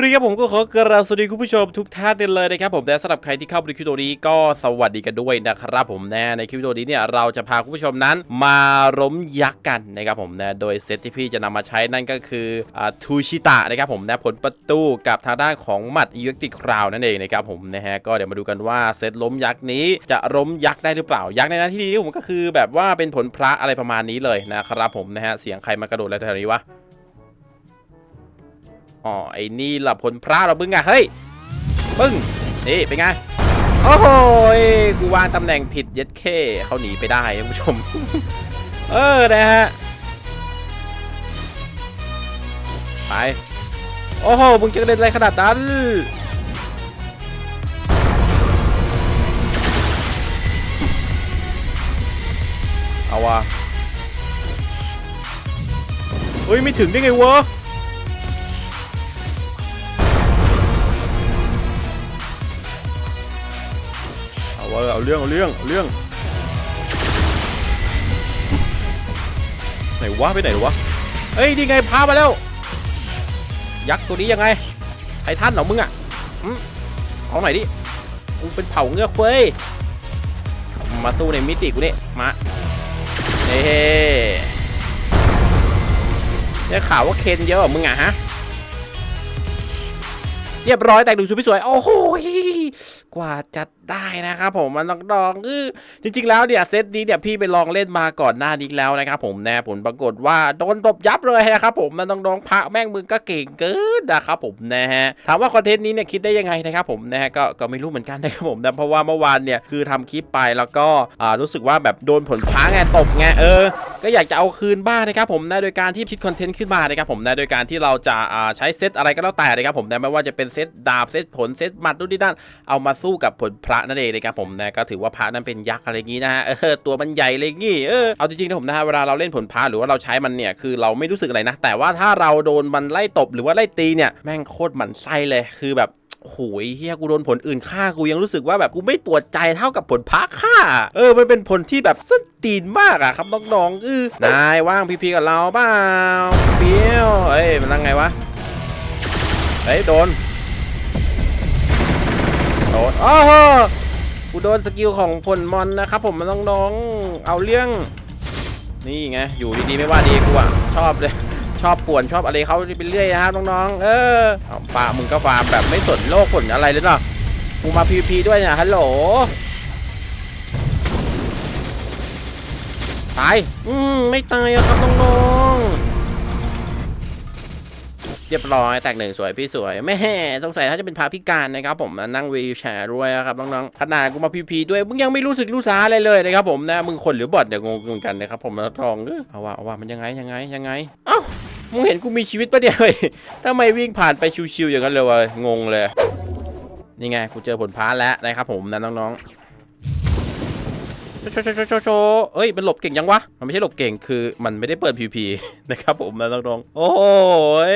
เลยครับผมก็ขอกราบสวัสดีคุณผู้ชมทุกท่านเลยนะครับผมและสำหรับใครที่เข้ามาดูคลิปวิดีโอนี้ก็สวัสดีกันด้วยนะครับผมนะในคลิปวิดีโอนี้เนี่ยเราจะพาคุณผู้ชมนั้นมาล้มยักษ์กันนะครับผมนะโดยเซตที่พี่จะนำมาใช้นั่นก็คืออ่าทูชิตะนะครับผมนะผลประตูกับทางด้านของหมัดอีเวกติคราวนั่นเองนะครับผมนะฮะก็เดี๋ยวมาดูกันว่าเซตล้มยักษ์นี้จะล้มยักษ์ได้หรือเปล่ายักษ์ในหน้าที่นี้ผมก็คือแบบว่าเป็นผลพระอะไรประมาณนี้เลยนะครับผมนะฮะเสียงใครมากระโดดอะไรแถวนี้วะ อ๋อไอ้นี่ล่ะผลพระเราบึ้งอะเฮ้ยปึ้งนี่เป็นไงโอ้โหยกูวางตำแหน่งผิดเย็ดเคเขาหนีไปได้ท่านผู้ชม เออนะฮะไปโอ้โหมึงจะเด็นอะไรขนาดนั้นเอาวะเฮ้ยไม่ถึงได้ไงวะ เอาเรื่องเอาเรื่องเรื่องไหนวะไปไหนวะเฮ้ยนี่ไงพามาแล้ว ยักษ์ตัวนี้ยังไงไททันเหรอมึงอะอืมเอาหน่อยดิมึงเป็นเผ่าเงือกเฟ้ยมาสู้ในมิติกูนี่มาเฮ้ได้ข่าวว่าเคนเยอะกว่ามึงอะฮะ เรียบร้อยแต่งดูชุดพี่สวย โอ้โหกว่าจะได้นะครับผมมันต้องดองเอจริง ๆ แล้วเนี่ยเซตนี้เนี่ยพี่ไปลองเล่นมาก่อนหน้านี้แล้วนะครับผมแน่ผลปรากฏว่าโดนตบยับเลยนะครับผมมันต้องดองพระแม่งมึงก็เก่งเกินนะครับผมนะฮะถามว่าคอนเทนต์นี้เนี่ยคิดได้ยังไงนะครับผมนะฮะก็ก็ไม่รู้เหมือนกันนะครับผมนะเพราะว่าเมื่อวานเนี่ยคือทำคลิปไปแล้วก็อ่ารู้สึกว่าแบบโดนผลพระไงตบไงเออ ก็อยากจะเอาคืนบ้างนะครับผมนะโดยการที่คิดคอนเทนต์ขึ้นมานะครับผมนะโดยการที่เราจะอ่าใช้เซตอะไรก็แล้วแต่นะครับผมนะไม่ว่าจะเป็นเซตดาบเซตผลเซตหมัดนู่นนี่นั่นเอามาสู้กับผลพระนั่นเองนะครับผมนะก็ถือว่าพระนั้นเป็นยักษ์อะไรอย่างงี้นะฮะเออตัวมันใหญ่เลยงี้เออเอาจริงๆนะผมนะฮะเวลาเราเล่นผลพระหรือว่าเราใช้มันเนี่ยคือเราไม่รู้สึกอะไรนะ แต่ว่าถ้าเราโดนมันไล่ตบหรือว่าไล่ตีเนี่ยแม่งโคตรหมันไส้เลยคือแบบโหยเฮียกูโดนผลอื่นฆ่ากูยังรู้สึกว่าแบบกูไม่ปวดใจเท่ากับผลพักฆ่า เออ มันเป็นผลที่แบบส้นตีนมากอะครับน้องๆเออนายว่างพีพีกับเราเปล่าเปี้ยวเอ้ยมันนั่งไงวะเฮ้ยโดน โอ้โหกูโดนสกิลของผลมอนนะครับผมมันน้องๆ เอาเรื่อง นี่ไง อยู่ดีๆ ไม่ว่าดีกูอะชอบเลย ชอบป่วนชอบอะไรเขาไปเรื่อยนะครับน้องๆ เออเอาฟามึงก็ฟาร์มแบบไม่สนโลกผลอะไรเลยเนาะกูมาพีพีด้วยเนี่ยฮัลโหลตาย อืม ไม่ตายอะครับน้องๆ เรียบร้อยแตกหนึ่งสวยพี่สวยแม่สงสัยถ้าจะเป็นพาพิการนะครับผมนั่งวีลแชร์ด้วยนะครับน้องๆขนาดกูมาพีพีด้วยมึงยังไม่รู้สึกรู้สาอะไรเลยนะครับผมนะมึงคนหรือบอทเดี๋ยวงงเหมือนกันนะครับผมนะทองเอาว่าเอาว่ามันยังไงยังไงยังไงเอ้ามึงเห็นกูมีชีวิตปะเนี่ยเฮ้ยทำไมวิ่งผ่านไปชิวๆอย่างนั้นเลยวะงงเลย นี่ไงกูเจอผลพาแล้วนะครับผมนะน้องๆ โชโชโชโชโชเอ้ยมันหลบเก่งยังวะ มันไม่ใช่หลบเก่งคือมันไม่ได้เปิด PVP นะครับผมนะน้องๆ โอ้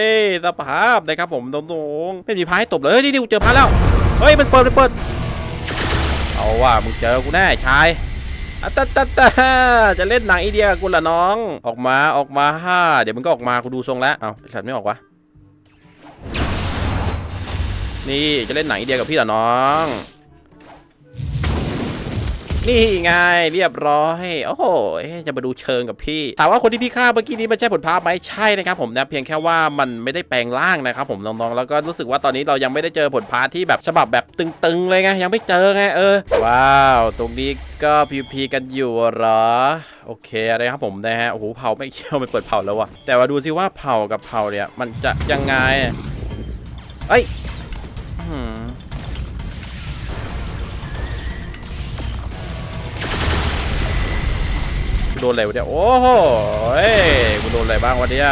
ยสภาพนะครับผมน้องๆไม่มีพาให้ตบเลยเฮ้ยนี่นี่กูเจอพายแล้ว เฮ้ยมันเปิดมันเปิด เอาว่ะมึงเจอกูแน่ชายอตตะตะจะเล่นหนังอีเดียวกูละน้อง ออกมาออกมาฮ่าเดี๋ยวมันก็ออกมากูดูทรงแล้ว เอาไอ้สัตว์ไม่ออกวะนี่จะเล่นหนังอีเดียกับพี่เหรอน้อง นี่ไงเรียบร้อย โอ้โหจะมาดูเชิงกับพี่ถามว่าคนที่พี่ฆ่าเมื่อกี้นี้มันใช่ผลพาไหมใช่นะครับผมนะเพียงแค่ว่ามันไม่ได้แปลงร่างนะครับผมน้องๆแล้วก็รู้สึกว่าตอนนี้เรายังไม่ได้เจอผลพาที่แบบฉบับแบบตึงๆเลยไงยังไม่เจอไงเออว้าวตรงนี้ก็พีพีกันอยู่เหรอโอเคนะไรครับผมนะฮะโอ้โหเผาไม่เชี่ยวไม่เปิดเผาแล้ววะแต่ว่าดูสิว่าเผากับเผาเนี่ยมันจะยังไงเอ้ย โดนอะไรวะเนี่ย โอ้โหกูโดนอะไรบ้างวันนี้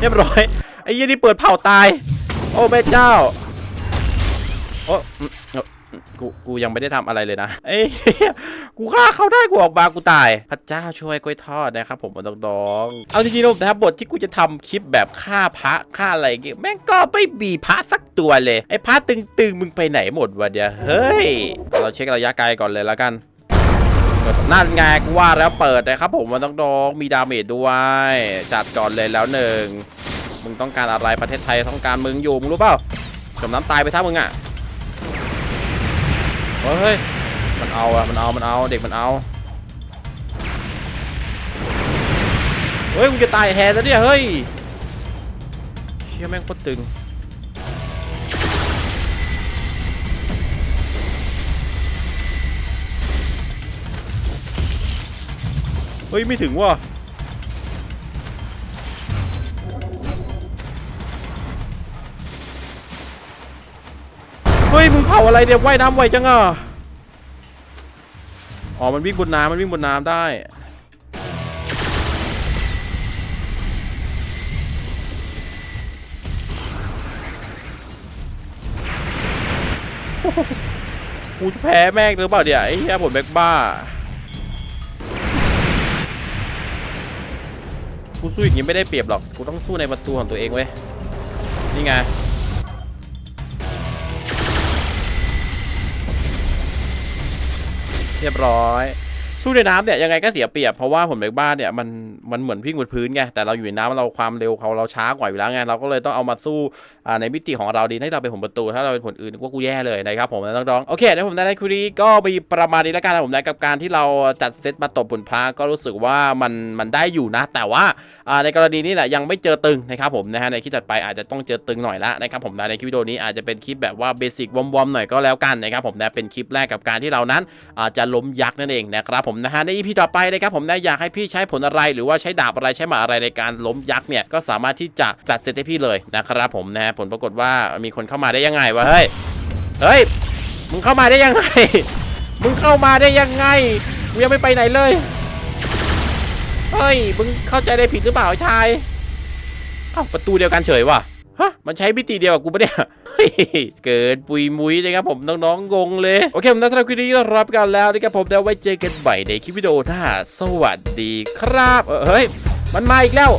เรียบร้อย ไอ้ยี่นี่เปิดเผาตาย โอ้แม่เจ้า โอ้ กูกูยังไม่ได้ทำอะไรเลยนะเอ้ยกูฆ่าเขาได้กูออกมากูตาย พระเจ้าช่วยกล้วยทอดนะครับผมมันดองๆเอาจริงๆนะครับบทที่กูจะทำคลิปแบบฆ่าพระฆ่าอะไรเงี้ยแม่งก็ไม่มีพระสักตัวเลยไอ้พระตึงๆมึงไปไหนหมดวะเดี๋ยวเฮ้ย เราเช็คระยะไกลก่อนเลยแล้วกันนั่นไงกูว่าแล้วเปิดนะครับผมมันต้องดองมีดาเมจด้วย จัดก่อนเลยแล้วหนึ่งมึงต้องการอะไรประเทศไทยต้องการมึงอยู่มึงรู้เปล่าจมน้ำตายไปถ้ามึงอะ เฮ้ย มันเอาอะมันเอา มันเอา เด็กมันเอา เฮ้ยมึงจะตายแฮนแล้วเนี่ย เฮ้ย เชี่ยแม่งโคตรตึง เฮ้ย ไม่ถึงว่ะ เฮ้ยมึงเผาอะไรเดี๋ยวว่ายน้ำไวจังอะอ๋อมันวิ่งบนน้ำมันวิ่งบนน้ำได้กูจะแพ้แม่งหรือเปล่าเดี๋ยวไอ้เหี้ยผลแบกบ้ากูสู้อย่างนี้ไม่ได้เปรียบหรอกกูต้องสู้ในประตูของตัวเองเว้ยนี่ไง เรียบร้อย สู้ในน้ำเนี่ยยังไงก็เสียเปรียบเพราะว่าผลเบรกบ้านเนี่ยมันมันเหมือนวิ่งบนพื้นไงแต่เราอยู่ในน้ำเราความเร็วเขาเราช้ากว่าอยู่แล้วไงเราก็เลยต้องเอามาสู้ในมิติของเราดีให้เราเป็นผลประตู ถ้าเราเป็นผลอื่นก็กูแย่เลยนะครับผมนะน้องๆโอเคเดี๋ยวผมได้คุรีก็มีประมาณนี้แล้วกันนะผมนะกับการที่เราจัดเซตมาตบผลพระก็รู้สึกว่ามันมันได้อยู่นะ แต่ว่าในกรณีนี้แหละยังไม่เจอตึงนะครับผมนะฮะในคลิปถัดไปอาจจะต้องเจอตึงหน่อยละนะครับผมนะในคลิปวิดีโอนี้อาจจะเป็นคลิปแบบว่าเบสิกวอมๆหน่อยก็แล้วกันนะครับผมนะเป็นคลิปแรกกับการที่เรานั้นอาจจะล้มยักษ์นั่นเองนะครับผมนะฮะในอีพีต่อไปนะครับผมนะอยากให้พี่ใช้ผลอะไรหรือว่าใช้ดาบอะไรใช้หมาอะไรในการล้มยักษ์เนี่ยก็สามารถที่จะจัดเซตให้พี่เลยนะครับผมนะฮะผลปรากฏว่ามีคนเข้ามาได้ยังไงวะเฮ้ยเฮ้ยมึงเข้ามาได้ยังไง มึงเข้ามาได้ยังไงกูยังไม่ไปไหนเลยเฮ้ยมึงเข้าใจได้ผิดหรือเปล่าชายเอ้าประตูเดียวกันเฉยว่ะ ฮะมันใช้มิติเดียวกับกูปะเนี่ยเฮ้เกิดปุยมุยนะครับผมน้องๆงงเลย โอเคผมนัทธนคลิปนี้รับกันแล้วนะครับผมเดี๋ยวไว้เจอกันใหม่ในคลิปวิดีโอหน้าสวัสดีครับเฮ้ยมันมาอีกแล้ว